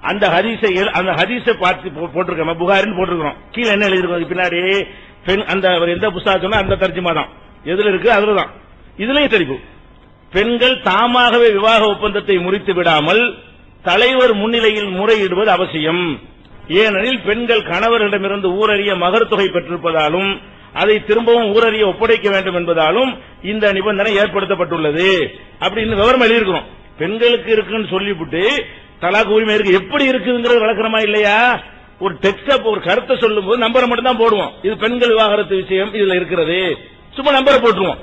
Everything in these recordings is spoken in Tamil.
அந்த ஹதீஸை அந்த ஹதீஸை பார்த்து போட்டிருக்கோம். புகாரின்னு போட்டிருக்கிறோம். கீழே என்ன எழுதிருக்கோம் பின்னாடி பெண் அந்த எந்த புஸ்தகம் சொன்னா அந்த தர்ஜுமா தான். எதுல இருக்கு? அதுல தான். இதுலயும் தெரிவு. பெண்கள் தாமாகவே விவாக ஒப்பந்தத்தை முறித்து விடாமல் தலைவர் முன்னிலையில் முறையிடுவது அவசியம். ஏனெனில் பெண்கள் கணவரிடமிருந்து ஊரறிய மகர் தொகை பெற்றிருப்பதாலும் அதை திரும்பவும் ஊரறிய ஒப்படைக்க வேண்டும் என்பதாலும் இந்த நிபந்தனை ஏற்படுத்தப்பட்டுள்ளது. அப்படின்னு விவரம் எழுதியிருக்கிறோம். பெண்களுக்கு இருக்குன்னு சொல்லிவிட்டு தலாக்கு உரிமை இருக்கு. எப்படி இருக்குங்கிறது வழக்கமா இல்லையா? ஒரு டெக்ஸ்ட் ஒரு கருத்தை சொல்லும்போது நம்பரை மட்டும் தான் போடுவோம். இது பெண்கள் விவாகரத்து விஷயம் இதுல இருக்கிறது. சும்மா நம்பரை போட்டுருவோம்.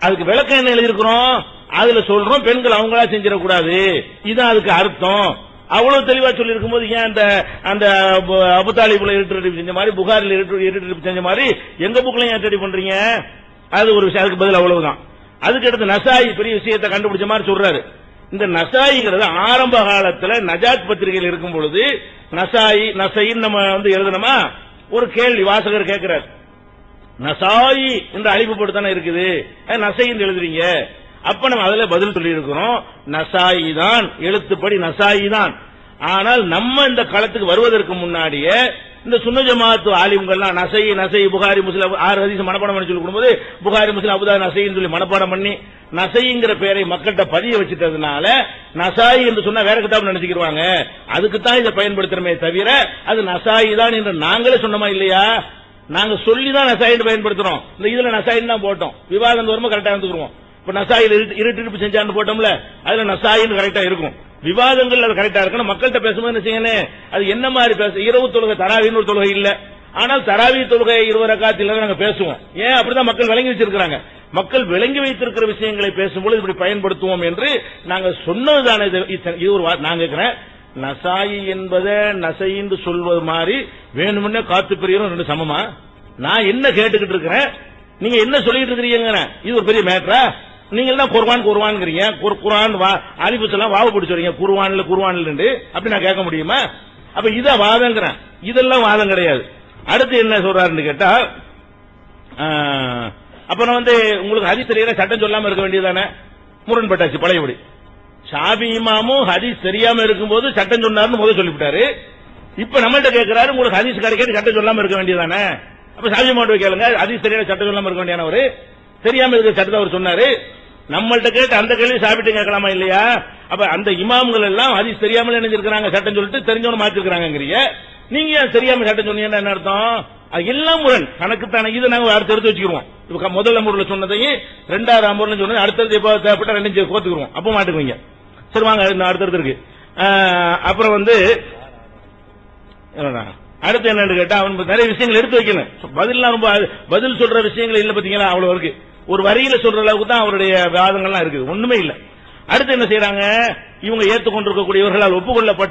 அதுக்கு விளக்கம் என்ன எழுதியிருக்கிறோம்? அதுல சொல்றோம் பெண்கள் அவங்களா செஞ்சிடக்கூடாது. இதுதான் அதுக்கு அர்த்தம். அவ்வளவு தெளிவா சொல்லி இருக்கும்போது ஏன் அந்த அந்த அபுதாலிபுல இருட்டு செஞ்ச மாதிரி புகாரில் இருட்டு செஞ்ச மாதிரி எங்க புக்லயும் ஏன் ரெடி பண்றீங்க? அது ஒரு விஷயம் அதுக்கு பதில் அவ்வளவுதான். அதுக்கு அடுத்து நசாயி பெரிய விஷயத்தை கண்டுபிடிச்ச மாதிரி சொல்றாரு. இந்த நசாயிங்கிறது ஆரம்ப காலத்துல நஜாத் பத்திரிகையில் இருக்கும் பொழுது நசாயி நசைன்னு நம்ம வந்து எழுதணுமா? ஒரு கேள்வி வாசகர் கேட்கிறார். நசாயி என்ற அழிப்பு போட்டு தானே இருக்குது நசைன்னு எழுதுறீங்க. அப்ப நம்ம அதுல பதில் சொல்லி இருக்கிறோம் நசாயி தான் எழுத்துப்படி நசாயி தான் ஆனால் நம்ம இந்த களத்துக்கு வருவதற்கு முன்னாடியே இந்த சுன்ன ஜமாத்து ஆலிம்கள்லாம் நசை நசை புகாரி முஸ்லிம் ஆறு ஹதீஸ் மனப்பாடம் பண்ணி சொல்லி கொடுக்கும்போது புகாரி முஸ்லிம் அபுதா நசைன்னு சொல்லி மனப்பாடம் பண்ணி நசைங்கிற பெயரை மக்கள்கிட்ட பதிய வச்சுட்டதுனால நசாயி என்று சொன்னா வேற கிட்டாப் நினைச்சுக்கிடுவாங்க அதுக்கு தான் இதை பயன்படுத்துறமே தவிர அது நசாயி தான் என்று நாங்களே சொன்னோமா இல்லையா? நாங்க சொல்லி தான் நசாயின்னு பயன்படுத்துறோம். இந்த இதுல நசாயின்னு தான் போட்டோம். விவாதம் வரும்போது கரெக்டா வந்துருவோம் இப்ப நசாயில் இருட்டிருப்பு செஞ்சான்னு போட்டோம்ல அதுல நசாயின்னு கரெக்டா இருக்கும். விவாதங்கள் அது கரெக்டா இருக்கணும் மக்கள்கிட்ட பேசும்போது செய்யணும்? அது என்ன மாதிரி பேச இரவு தொழுகை தராவின்னு ஒரு தொழுகை இல்ல. ஆனால் தராவி தொழுகை இருவர ரக்காத்தில் நாங்க பேசுவோம். ஏன்? அப்படிதான் மக்கள் விளங்கி வச்சிருக்காங்க மக்கள் விளங்கி வைத்திருக்கிற விஷயங்களை பேசும்போது இப்படி பயன்படுத்துவோம் என்று நாங்க சொன்னதுதானே இது இது ஒரு நான் கேட்கிறேன் நசாயி என்பதை நசைன்னு சொல்வது மாதிரி வேணும்னே காத்து பிரியரும் ரெண்டு சமமா? நான் என்ன கேட்டுக்கிட்டு இருக்கிறேன்? நீங்க என்ன சொல்லிட்டு இருக்கிறீங்க இது ஒரு பெரிய மேட்டரா நீங்க தான் குர்வான் குர்வான்ங்கிறீங்க குர்- குர்ஆன் வா அலிபுஸ் எல்லாம் வாவு பிடிச்சு வரீங்க. குர்வான்ல குர்வான்ல அப்படி நான் கேட்க முடியுமா? அப்ப இத வாதங்கிறேன். இதெல்லாம் வாதம் கிடையாது. அடுத்து என்ன சொல்றாருன்னு கேட்டா அப்புறம் வந்து உங்களுக்கு ஹதி தெரியற சட்டம் சொல்லாம இருக்க வேண்டியதானே முரண்பட்டாச்சு பழையபடி. ஷாபி இமாமும் ஹதீஸ் தெரியாம இருக்கும்போது சட்டம் சொன்னார்னு முதல் சொல்லிவிட்டாரு. இப்ப நம்மள்ட்ட கேட்கிறாரு உங்களுக்கு ஹதீஸ் கிடைக்காது சட்டம் சொல்லாம இருக்க வேண்டியதானே அப்ப ஷாபி மாட்டு கேளுங்க. ஹதீஸ் தெரியாத சட்டம் சொல்லாம இருக்க வேண்டியானவரு தெரியாம இருக்கிற சட்டத்தை அவர் சொன்னாரு. நம்மள்ட்ட கேட்டு அந்த கேள்வி சாப்பிட்டு கேட்கலாமா இல்லையா? அப்ப அந்த இமாம்கள் எல்லாம் அது தெரியாமல் நினைஞ்சிருக்காங்க சட்டம் சொல்லிட்டு தெரிஞ்சவனு மாத்திருக்காங்கிறீங்க நீங்க ஏன் தெரியாம சட்டம் சொன்னீங்கன்னா என்ன அர்த்தம்? அது எல்லாம் முரண். கணக்குத்தான இதை நாங்க அடுத்து எடுத்து வச்சுக்கிறோம் இப்ப முதல் அமர்வுல சொன்னதையும் ரெண்டாவது அமர்வுல சொன்னது அடுத்தது எப்ப தேவைப்பட்ட ரெண்டு கோத்துக்குருவோம். அப்ப மாட்டுக்குவீங்க. சரி வாங்க அடுத்தடுத்து இருக்கு. அப்புறம் வந்து அடுத்து என்னன்னு கேட்டா அவன் நிறைய விஷயங்கள் எடுத்து வைக்கணும். பதில்லாம் ரொம்ப பதில் சொல்ற விஷயங்கள் இல்ல பாத்தீங்களா? அவ்வளவு இருக்கு. ஒரு வரியில சொல்ற அளவுக்கு தான் அவருடைய வாதங்கள்லாம் இருக்குது. ஒண்ணுமே இல்ல. அடுத்து என்ன செய்யறாங்க இவங்க ஏற்றுக்கொண்டிருக்கக்கூடியவர்களால் ஒப்புக்கொள்ளப்பட்ட